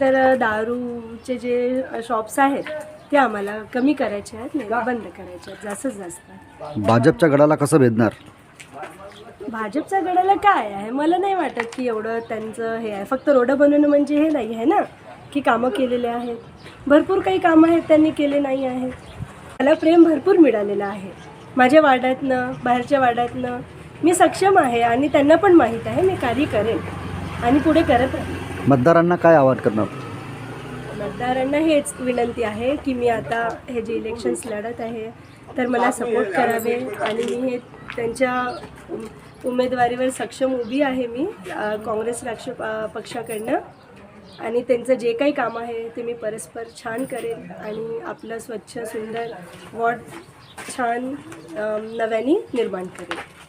तर दारूचे जे शॉप्स आहेत ते आम्हाला कमी करायचे आहेत नाही बंद करायचे आहेत जास्तीत जास्त. भाजपच्या गडाला कसं भेदणार? भाजपच्या गडाला काय आहे? मला नाही वाटत की एवढं त्यांचं हे आहे. फक्त रोडं बनवणं म्हणजे हे नाही आहे ना? की कामं केलेले आहेत. भरपूर काही कामं आहेत त्यांनी केले नाही आहेत. मला प्रेम भरपूर मिळालेलं आहे. माझ्या वाड्यातनं बाहेरच्या वाड्यातनं मी सक्षम आहे आणि त्यांना पण माहीत आहे मी कार्य करेन आणि पुढे करत राहीन. मतदारांना काय आवाहन करणार? मतदारांना हेच विनंती आहे की मी आता हे जे इलेक्शन्स लढत आहे तर मला सपोर्ट करावे. आणि मी हे त्यांच्या उम- उमेदवारीवर सक्षम उभी आहे मी अ, काँग्रेस राष्ट्र प- पक्षाकडनं. आणि त्यांचं जे काही काम आहे ते मी परस्पर छान करेन. आणि आपलं स्वच्छ सुंदर वॉर्ड छान नव्याने निर्माण करेन.